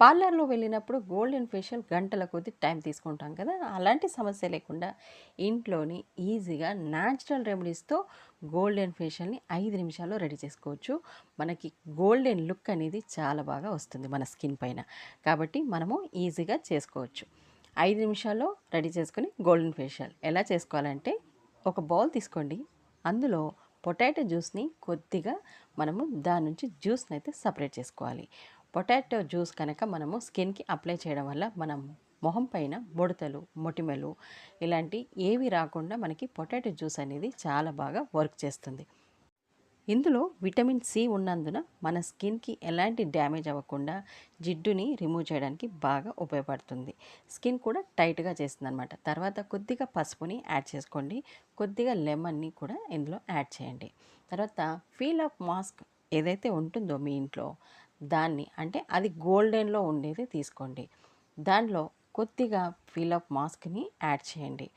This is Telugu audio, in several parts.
పార్లర్లో వెళ్ళినప్పుడు గోల్డెన్ ఫేషియల్ గంటల కొద్ది టైం తీసుకుంటాం కదా. అలాంటి సమస్య లేకుండా ఇంట్లోని ఈజీగా న్యాచురల్ రెమెడీస్తో గోల్డెన్ ఫేషియల్ని ఐదు నిమిషాల్లో రెడీ చేసుకోవచ్చు. మనకి గోల్డెన్ లుక్ అనేది చాలా బాగా వస్తుంది మన స్కిన్ పైన. కాబట్టి మనము ఈజీగా చేసుకోవచ్చు. ఐదు నిమిషాల్లో రెడీ చేసుకుని గోల్డెన్ ఫేషియల్ ఎలా చేసుకోవాలంటే ఒక బౌల్ తీసుకోండి. అందులో పొటాటో జ్యూస్ని కొద్దిగా మనము దాని నుంచి జ్యూస్ని అయితే సపరేట్ చేసుకోవాలి. పొటాటో జ్యూస్ కనుక మనము స్కిన్కి అప్లై చేయడం వల్ల మనం మొహం పైన ముడతలు మొటిమలు ఇలాంటి ఏవి రాకుండా మనకి పొటాటో జ్యూస్ అనేది చాలా బాగా వర్క్ చేస్తుంది. ఇందులో విటమిన్ సి ఉన్నందున మన స్కిన్కి ఎలాంటి డ్యామేజ్ అవ్వకుండా జిడ్డుని రిమూవ్ చేయడానికి బాగా ఉపయోగపడుతుంది. స్కిన్ కూడా టైట్గా చేస్తుంది అనమాట తర్వాత కొద్దిగా పసుపుని యాడ్ చేసుకోండి. కొద్దిగా లెమన్ని కూడా ఇందులో యాడ్ చేయండి. తర్వాత ఫీల్ ఆఫ్ మాస్క్ ఏదైతే ఉంటుందో మీ ఇంట్లో దాన్ని అంటే అది గోల్డెన్లో ఉండేది తీసుకోండి. దానిలో కొద్దిగా ఫీల్ మాస్క్ని యాడ్ చేయండి.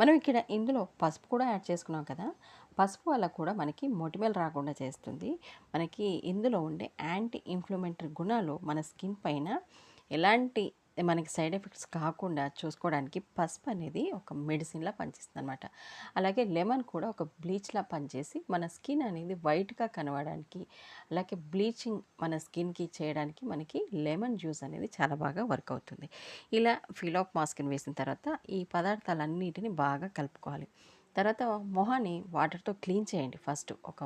మనం ఇక్కడ ఇందులో పసుపు కూడా యాడ్ చేసుకున్నాం కదా? పసుపు వల్ల కూడా మనకి మొటిమలు రాకుండా చేస్తుంది. మనకి ఇందులో ఉండే యాంటీ ఇన్ఫ్లమేటరీ గుణాలు మన స్కిన్ పైన ఎలాంటి మనకి సైడ్ ఎఫెక్ట్స్ కాకుండా చూసుకోవడానికి పసుపు అనేది ఒక మెడిసిన్లా పనిచేస్తుంది అనమాట అలాగే లెమన్ కూడా ఒక బ్లీచ్లా పనిచేసి మన స్కిన్ అనేది వైట్గా కనబడడానికి అలాగే బ్లీచింగ్ మన స్కిన్కి చేయడానికి మనకి లెమన్ జ్యూస్ అనేది చాలా బాగా వర్క్ అవుతుంది. ఇలా ఫిలాక్ మాస్క్ని వేసిన తర్వాత ఈ పదార్థాలన్నిటిని బాగా కలుపుకోవాలి. తర్వాత మొహాన్ని వాటర్తో క్లీన్ చేయండి ఫస్ట్. ఒక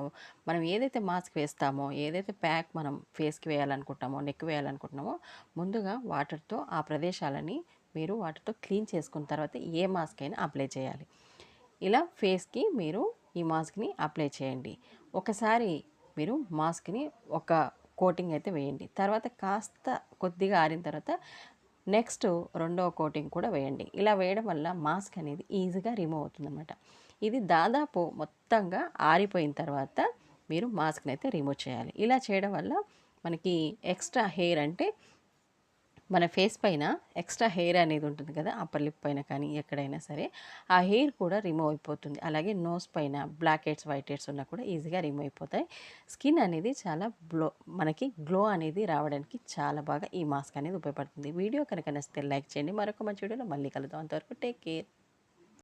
మనం ఏదైతే మాస్క్ వేస్తామో ఏదైతే ప్యాక్ మనం ఫేస్కి వేయాలనుకుంటామో నెక్ వేయాలనుకుంటున్నామో ముందుగా వాటర్తో ఆ ప్రదేశాలని మీరు వాటర్తో క్లీన్ చేసుకున్న తర్వాత ఏ మాస్క్ అయినా అప్లై చేయాలి. ఇలా ఫేస్కి మీరు ఈ మాస్క్ని అప్లై చేయండి. ఒకసారి మీరు మాస్క్ని ఒక కోటింగ్ అయితే వేయండి. తర్వాత కాస్త కొద్దిగా ఆరిన తర్వాత నెక్స్ట్ రెండవ కోటింగ్ కూడా వేయండి. ఇలా వేయడం వల్ల మాస్క్ అనేది ఈజీగా రిమూవ్ అవుతుందన్నమాట. ఇది దాదాపు మొత్తంగా ఆరిపోయిన తర్వాత మీరు మాస్క్ని అయితే రిమూవ్ చేయాలి. ఇలా చేయడం వల్ల మనకి ఎక్స్ట్రా హెయిర్ అంటే మన ఫేస్ పైన ఎక్స్ట్రా హెయిర్ అనేది ఉంటుంది కదా అప్పర్ లిప్ పైన కానీ ఎక్కడైనా సరే ఆ హెయిర్ కూడా రిమూవ్ అయిపోతుంది. అలాగే నోస్ పైన బ్లాక్ హెడ్స్ వైట్ హెడ్స్ ఉన్నా కూడా ఈజీగా రిమూవ్ అయిపోతాయి. స్కిన్ అనేది చాలా గ్లో మనకి గ్లో అనేది రావడానికి చాలా బాగా ఈ మాస్క్ అనేది ఉపయోగపడుతుంది. వీడియో కనుక నచ్చితే లైక్ చేయండి. మరొక మంచి వీడియోలో మళ్ళీ కలుద్దాం. అంతవరకు టేక్ కేర్.